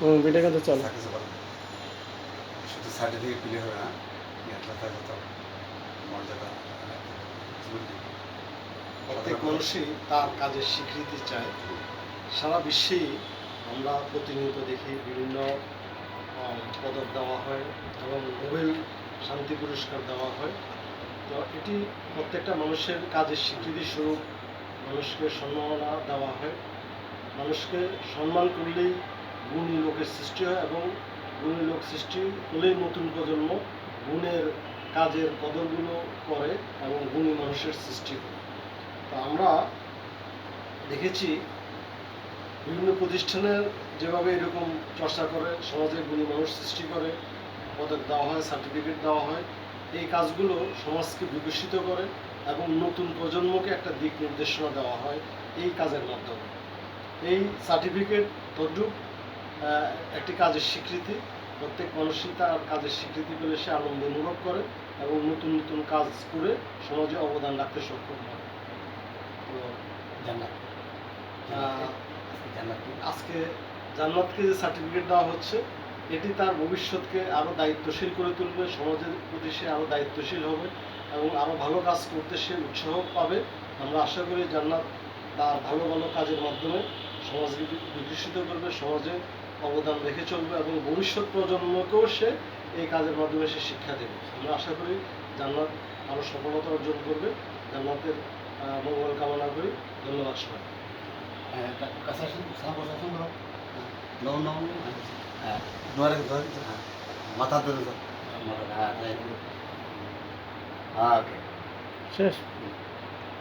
হুম beta কিন্তু চলে। শুধু সার্টিফিকেট পেলে হবে না যথাযথ মর্যাদা প্রত্যেক মানুষই তার কাজের স্বীকৃতি চায়। সারা বিশ্বেই আমরা প্রতিনিয়ত দেখি বিভিন্ন পদক দেওয়া হয় এবং নোবেল শান্তি পুরস্কার দেওয়া হয়। তো এটি প্রত্যেকটা মানুষের কাজের স্বীকৃতি স্বরূপ। মানুষকে সম্মাননা দেওয়া হয়। মানুষকে সম্মান করলেই গুণী লোকের সৃষ্টি হয় এবং গুণী লোক সৃষ্টি হলেই নতুন প্রজন্ম গুণের কাজের কদরগুলো করে এবং গুণী মানুষের সৃষ্টি হয় তো আমরা দেখেছি বিভিন্ন প্রতিষ্ঠানের যেভাবে এরকম চর্চা করে সমাজে গুণী মানুষ সৃষ্টি করে, পদক দেওয়া হয়, সার্টিফিকেট দেওয়া হয়, এই কাজগুলো সমাজকে বিকশিত করে এবং নতুন প্রজন্মকে একটা দিক নির্দেশনা দেওয়া হয় এই কাজের মাধ্যমে। এই সার্টিফিকেট তদ্রুপ একটি কাজের স্বীকৃতি। প্রত্যেক মানুষই তার কাজের স্বীকৃতি পেলে সে আনন্দ অনুভব করে এবং নতুন নতুন কাজ করে সমাজে অবদান রাখতে সক্ষম হয়। তো জান্নাত? আজকে জান্নাতকে যে সার্টিফিকেট দেওয়া হচ্ছে এটি তার ভবিষ্যৎকে আরও দায়িত্বশীল করে তুলবে সমাজের প্রতি সে আরও দায়িত্বশীল হবে এবং আরও ভালো কাজ করতে সে উৎসাহ পাবে। আমরা আশা করি জান্নাত তার ভালো ভালো কাজের মাধ্যমে সমাজকে বিকশিত করবে সমাজে অবদান রেখে চলবে এবং ভবিষ্যৎ প্রজন্মকেও সে এই কাজের মাধ্যমে সে শিক্ষা দেবে আমরা আশা করি জান্নাত আরও সফলতা অর্জন করবে জান্নাতের মঙ্গল কামনা করি ধন্যবাদ সবাই হ্যাঁ। হ্যাঁ। হ্যাঁ, মাথা ধরে। শেষ।